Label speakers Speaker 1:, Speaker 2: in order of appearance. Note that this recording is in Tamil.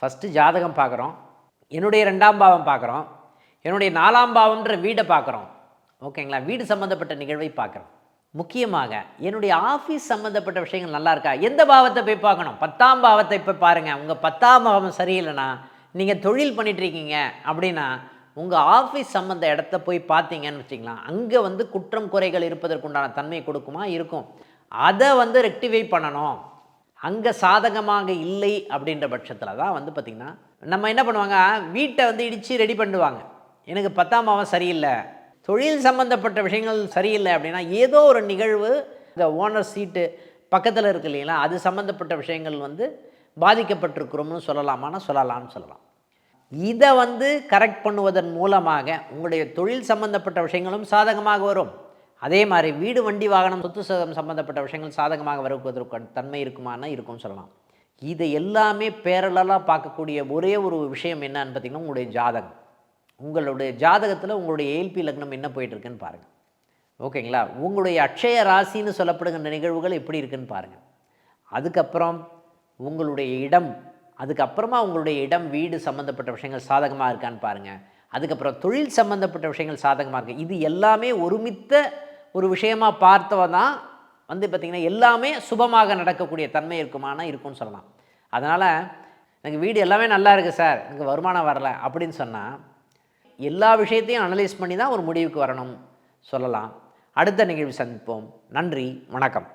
Speaker 1: ஃபஸ்ட்டு ஜாதகம் பார்க்குறோம். என்னுடைய ரெண்டாம் பாவம் பார்க்குறோம். என்னுடைய நாலாம் பாவம்ன்ற வீடை பார்க்குறோம். ஓகேங்களா வீடு சம்மந்தப்பட்ட நிகழ்வை பார்க்குறோம். முக்கியமாக என்னுடைய ஆஃபீஸ் சம்மந்தப்பட்ட விஷயங்கள் நல்லா இருக்கா? எந்த பாவத்தை போய் பார்க்கணும்? பத்தாம் பாவத்தை இப்போ பாருங்கள் உங்கள் பத்தாம் பாவம் சரியில்லைன்னா நீங்கள் தொழில் பண்ணிகிட்ருக்கீங்க அப்படின்னா உங்கள் ஆஃபீஸ் சம்மந்த இடத்த போய் பார்த்தீங்கன்னு வச்சிங்களேன் அங்கே வந்து குற்றம் குறைகள் இருப்பதற்குண்டான தன்மை கொடுக்குமா? இருக்கும். அதை வந்து ரெக்டிஃபை பண்ணணும். அங்கே சாதகமாக இல்லை அப்படின்ற பட்சத்தில் தான் வந்து பார்த்திங்கன்னா நம்ம என்ன பண்ணுவாங்க? வீட்டை வந்து இடித்து ரெடி பண்ணுவாங்க. எனக்கு பத்தாம் மாவம் சரியில்லை. தொழில் சம்மந்தப்பட்ட விஷயங்கள் சரியில்லை அப்படின்னா ஏதோ ஒரு நிகழ்வு இந்த ஓனர் சீட்டு பக்கத்தில் இருக்கு இல்லைங்களா? அது சம்மந்தப்பட்ட விஷயங்கள் வந்து பாதிக்கப்பட்டிருக்கிறோம்னு சொல்லலாமான்னா சொல்லலாம்னு சொல்லலாம். இதை வந்து கரெக்ட் பண்ணுவதன் மூலமாக உங்களுடைய தொழில் சம்பந்தப்பட்ட விஷயங்களும் சாதகமாக வரும். அதே மாதிரி வீடு வண்டி வாகனம் சொத்து சதம் சம்பந்தப்பட்ட விஷயங்கள் சாதகமாக வருவதற்கு தன்மை இருக்குமானா இருக்கும்னு சொல்லலாம். இதை எல்லாமே பேரலாக பார்க்கக்கூடிய ஒரே ஒரு விஷயம் என்னன்னு பார்த்தீங்கன்னா உங்களுடைய ஜாதகம். உங்களுடைய ஜாதகத்தில் உங்களுடைய ஏல்பி லக்னம் என்ன போயிட்டுருக்குன்னு பாருங்கள் ஓகேங்களா? உங்களுடைய அட்சய ராசின்னு சொல்லப்படுகின்ற நிகழ்வுகள் எப்படி இருக்குன்னு பாருங்கள் அதுக்கப்புறம் உங்களுடைய இடம் அதுக்கப்புறமா உங்களுடைய இடம் வீடு சம்மந்தப்பட்ட விஷயங்கள் சாதகமாக இருக்கான்னு பாருங்கள் அதுக்கப்புறம் தொழில் சம்மந்தப்பட்ட விஷயங்கள் சாதகமாக இருக்குது இது எல்லாமே ஒருமித்த ஒரு விஷயமாக பார்த்தவன் தான் வந்து பார்த்திங்கன்னா எல்லாமே சுபமாக நடக்கக்கூடிய தன்மை இருக்குமானா இருக்கும்னு சொல்லலாம். அதனால் எனக்கு வீடு எல்லாமே நல்லா இருக்குது சார் எனக்கு வருமானம் வரல அப்படின்னு சொன்னால் எல்லா விஷயத்தையும் அனலைஸ் பண்ணி தான் ஒரு முடிவுக்கு வரணும் சொல்லலாம். அடுத்த நிகழ்வு சந்திப்போம். நன்றி வணக்கம்.